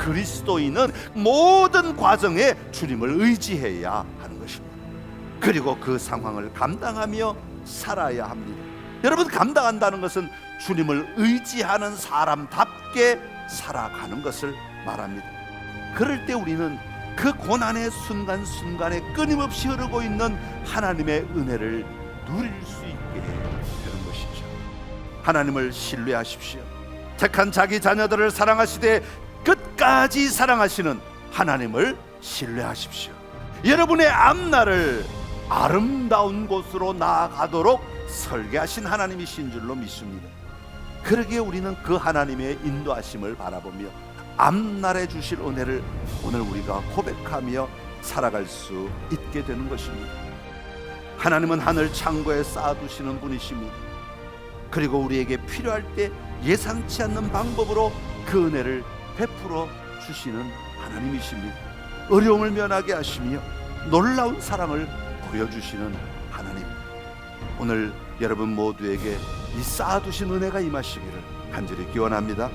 그리스도인은 모든 과정에 주님을 의지해야 하는 것입니다. 그리고 그 상황을 감당하며 살아야 합니다. 여러분 감당한다는 것은 주님을 의지하는 사람답게 살아가는 것을 말합니다. 그럴 때 우리는 그 고난의 순간순간에 끊임없이 흐르고 있는 하나님의 은혜를 누릴 수 있게 되는 것이죠. 하나님을 신뢰하십시오. 택한 자기 자녀들을 사랑하시되 끝까지 사랑하시는 하나님을 신뢰하십시오. 여러분의 앞날을 아름다운 곳으로 나아가도록 설계하신 하나님이신 줄로 믿습니다. 그러기에 우리는 그 하나님의 인도하심을 바라보며 앞날에 주실 은혜를 오늘 우리가 고백하며 살아갈 수 있게 되는 것입니다. 하나님은 하늘 창고에 쌓아두시는 분이십니다. 그리고 우리에게 필요할 때 예상치 않는 방법으로 그 은혜를 베풀어 주시는 하나님이십니다. 어려움을 면하게 하시며 놀라운 사랑을 보여주시는 하나님. 오늘 여러분 모두에게 이 쌓아두신 은혜가 임하시기를 간절히 기원합니다.